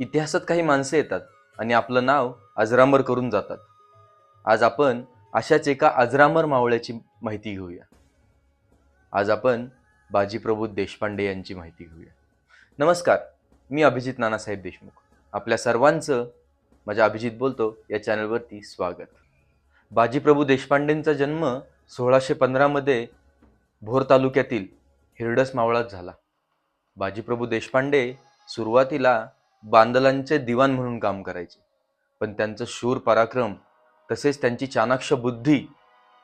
इतिहासात काही माणसे येतात आणि आपलं नाव अजरामर करून जातात. आज आपण अशाच एका अजरामर मावळ्याची माहिती घेऊया. आज आपण बाजीप्रभू देशपांडे यांची माहिती घेऊया. नमस्कार मी अभिजित नानासाहेब देशमुख. आपल्या सर्वांचं माझ्या अभिजित बोलतो या चॅनलवरती स्वागत. बाजीप्रभू देशपांडेंचा जन्म सोळाशे पंधरामध्ये भोर तालुक्यातील हिरडस मावळात झाला. बाजीप्रभू देशपांडे सुरुवातीला बांदलांचे दिवाण म्हणून काम करायचे. पण त्यांचं शूर पराक्रम तसेच त्यांची चाणाक्ष बुद्धी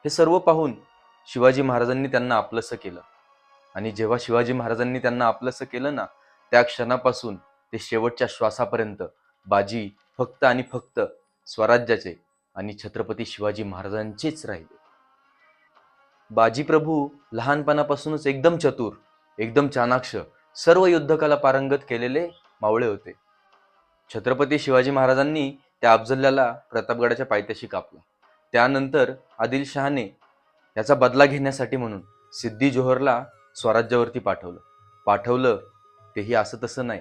हे सर्व पाहून शिवाजी महाराजांनी त्यांना आपलंसं केलं. आणि जेव्हा शिवाजी महाराजांनी त्यांना आपलंसं केलं ना त्या क्षणापासून ते शेवटच्या श्वासापर्यंत बाजी फक्त आणि फक्त स्वराज्याचे आणि छत्रपती शिवाजी महाराजांचेच राहिले. बाजीप्रभू लहानपणापासूनच एकदम चतुर एकदम चाणाक्ष सर्व युद्धकला पारंगत केलेले मावळे होते. छत्रपती शिवाजी महाराजांनी त्या अफजल्याला प्रतापगडाच्या पायथ्याशी कापला. त्यानंतर आदिलशहाने याचा बदला घेण्यासाठी म्हणून सिद्धी जोहरला स्वराज्यावरती पाठवलं. पाठवलं तेही असं तसं नाही.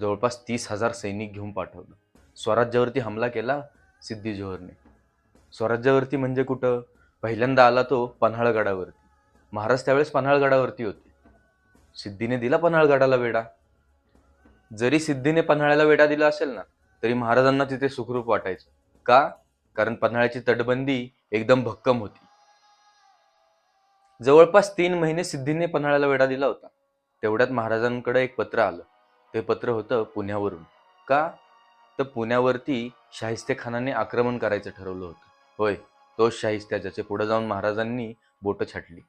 जवळपास तीस हजार सैनिक घेऊन पाठवलं. स्वराज्यावरती हमला केला सिद्धी जोहरने. स्वराज्यावरती म्हणजे कुठं? पहिल्यांदा आला तो पन्हाळगडावरती. महाराज त्यावेळेस पन्हाळगडावरती होते. सिद्धीने दिला पन्हाळगडाला वेडा जरी सिद्धीने पन्हाळ्याला वेढा दिला असेल ना तरी महाराजांना तिथे सुखरूप वाटायचं. का? कारण पन्हाळ्याची तटबंदी एकदम भक्कम होती. जवळपास तीन महिने सिद्धीने पन्हाळ्याला वेढा दिला होता. तेवढ्यात महाराजांकडे एक पत्र आलं. ते पत्र होतं पुण्यावरून. का? तर पुण्यावरती शाहिस्तेखानाने आक्रमण करायचं ठरवलं होतं. होय तो शाहिस्त्या ज्याचे पुढे जाऊन महाराजांनी बोटं छाटली.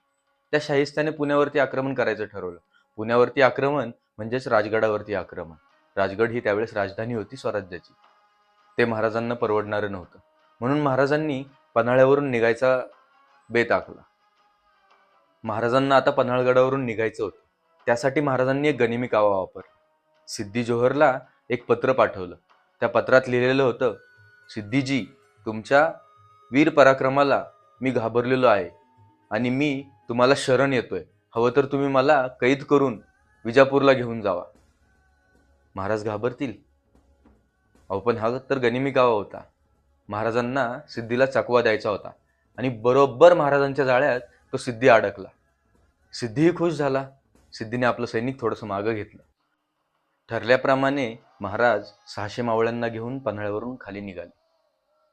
त्या शाहिस्त्याने पुण्यावरती आक्रमण करायचं ठरवलं. पुण्यावरती आक्रमण म्हणजेच राजगडावरती आक्रमण. राजगड ही त्यावेळेस राजधानी होती स्वराज्याची. ते महाराजांना परवडणारं नव्हतं. म्हणून महाराजांनी पन्हाळ्यावरून निघायचा बेत आखला. महाराजांना आता पन्हाळगडावरून निघायचं होतं. त्यासाठी महाराजांनी एक गनिमी कावा वापरला. सिद्धी जोहरला एक पत्र पाठवलं. त्या पत्रात लिहिलेलं होतं सिद्धीजी तुमच्या वीर पराक्रमाला मी घाबरलेलो आहे आणि मी तुम्हाला शरण येतोय. हवं तर तुम्ही मला कैद करून विजापूरला घेऊन जावा. महाराज घाबरतील. अहो पण हा तर गनिमी गावा होता. महाराजांना सिद्धीला चकवा द्यायचा होता आणि बरोबर महाराजांच्या जाळ्यात तो सिद्धी अडकला. सिद्धीही खुश झाला. सिद्धीने आपलं सैनिक थोडंसं मागं घेतलं. ठरल्याप्रमाणे महाराज सहाशे मावळ्यांना घेऊन पन्हाळ्यावरून खाली निघाले.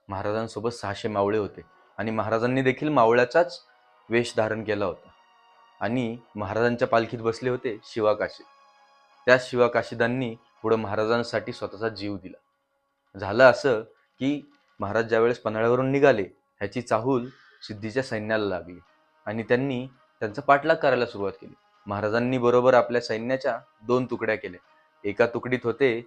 महाराजांसोबत सहाशे मावळे होते आणि महाराजांनी देखील मावळ्याचाच वेश धारण केला होता. आणि महाराजांच्या पालखीत बसले होते शिवाकाशी. त्या शिवाकाशीदांनी पुढं महाराजांसाठी स्वतःचा जीव दिला. झालं असं की महाराज ज्यावेळेस पन्हाळ्यावरून निघाले ह्याची चाहूल सिद्धीच्या सैन्याला लागली आणि त्यांनी त्यांचा पाठलाग करायला सुरुवात केली. महाराजांनी बरोबर आपल्या सैन्याच्या दोन तुकड्या केल्या. एका तुकडीत होते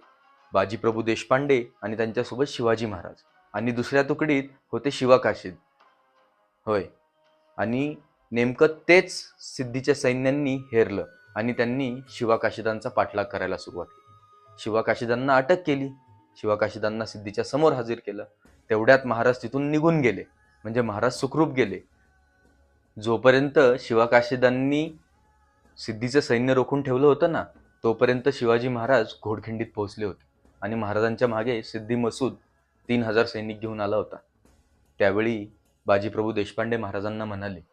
बाजीप्रभू देशपांडे आणि त्यांच्यासोबत शिवाजी महाराज. आणि दुसऱ्या तुकडीत होते शिवाकाशीद. होय. आणि नेमकं तेच सिद्धीच्या सैन्यांनी हेरलं आणि त्यांनी शिवाकाशिदांचा पाठलाग करायला सुरुवात केली. शिवाकाशिदांना अटक केली. शिवाकाशिदांना सिद्धीच्या समोर हजर केलं. तेवढ्यात महाराज तिथून निघून गेले. म्हणजे महाराज सुखरूप गेले. जोपर्यंत शिवाकाशिदांनी सिद्धीचं सैन्य रोखून ठेवलं होतं ना तोपर्यंत शिवाजी महाराज घोडखिंडीत पोहोचले होते. आणि महाराजांच्या मागे सिद्धी मसूद तीन हजार सैनिक घेऊन आला होता. त्यावेळी बाजीप्रभू देशपांडे महाराजांना म्हणाले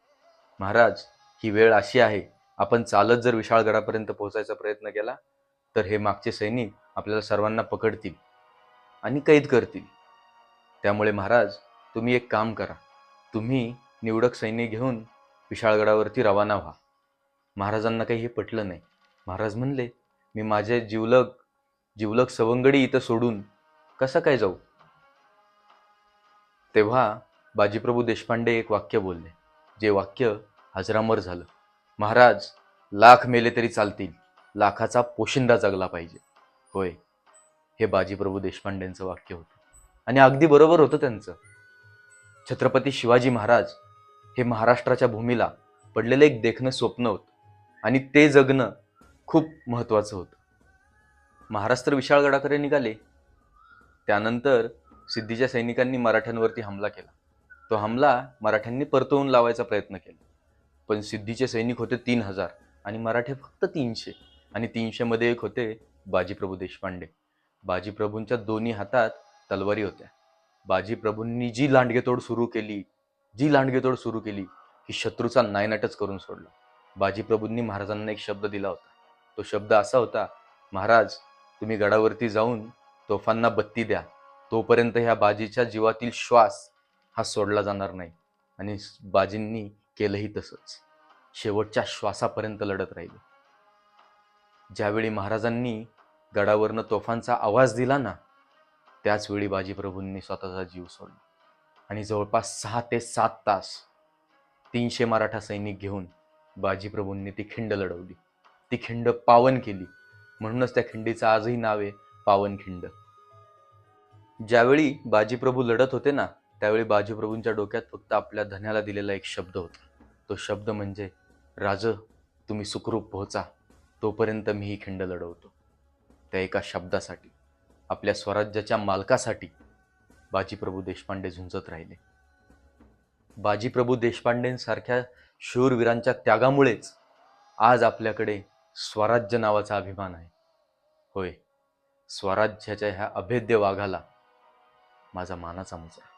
महाराज ही वेळ अशी आहे. आपण चालत जर विशाळगडापर्यंत पोहोचायचा प्रयत्न केला तर हे मागचे सैनिक आपल्याला सर्वांना पकडतील आणि कैद करतील. त्यामुळे महाराज तुम्ही एक काम करा. तुम्ही निवडक सैन्य घेऊन विशाळगडावरती रवाना व्हा. महाराजांना काही हे पटलं नाही. महाराज म्हणले मी माझे जिवलग जिवलग सवंगडी इथं सोडून कसं काय जाऊ? तेव्हा बाजीप्रभू देशपांडे एक वाक्य बोलले जे वाक्य हजरामर झालं. महाराज लाख मेले तरी चालतील. लाखाचा पोशिंदा जगला पाहिजे. होय हे बाजीप्रभू देशपांडेंचं वाक्य होतं. आणि अगदी बरोबर होतं त्यांचं. छत्रपती शिवाजी महाराज हे महाराष्ट्राच्या भूमीला पडलेलं एक देखणं स्वप्न होतं. आणि ते जगणं खूप महत्त्वाचं होतं. महाराज तर विशाळगडाकडे निघाले. त्यानंतर सिद्धीच्या सैनिकांनी मराठ्यांवरती हमला केला. तो हमला मराठ्यांनी परतवून लावायचा प्रयत्न केला. पण सिद्धीचे सैनिक होते तीन हजार आणि मराठे फक्त तीनशे आणि तीनशेमध्ये एक होते बाजीप्रभू देशपांडे. बाजीप्रभूंच्या दोन्ही हातात तलवारी होत्या. बाजीप्रभूंनी जी लांडगेतोड सुरू केली जी लांडगेतोड सुरू केली की शत्रूचा नायनाटच करून सोडला. बाजीप्रभूंनी महाराजांना एक शब्द दिला होता. तो शब्द असा होता महाराज तुम्ही गडावरती जाऊन तोफांना बत्ती द्या. तोपर्यंत ह्या बाजीच्या जीवातील श्वास हा सोडला जाणार नाही. आणि बाजींनी केलंही तसंच. शेवटच्या श्वासापर्यंत लढत राहिले. ज्यावेळी महाराजांनी गडावरनं तोफांचा आवाज दिला ना त्याचवेळी बाजीप्रभूंनी स्वतःचा जीव सोडला. आणि जवळपास सहा ते सात तास तीनशे मराठा सैनिक घेऊन बाजीप्रभूंनी ती खिंड लढवली. ती खिंड पावन केली. म्हणूनच त्या खिंडीचं आजही नाव आहे पावनखिंड ज्यावेळी बाजीप्रभू लढत होते ना त्यावेळी बाजीप्रभूंच्या डोक्यात फक्त आपल्या धन्याला दिलेला एक शब्द होता. तो शब्द म्हणजे राज तुम्ही सुखरूप पोहोचा. तोपर्यंत मी ही खिंड लढवतो. त्या एका शब्दासाठी आपल्या स्वराज्याच्या मालकासाठी बाजीप्रभू देशपांडे झुंजत राहिले. बाजीप्रभू देशपांडेंसारख्या शूरवीरांच्या त्यागामुळेच आज आपल्याकडे स्वराज्य नावाचा अभिमान आहे. होय स्वराज्याच्या ह्या अभेद्य वाघाला माझा मानाचा मुजरा.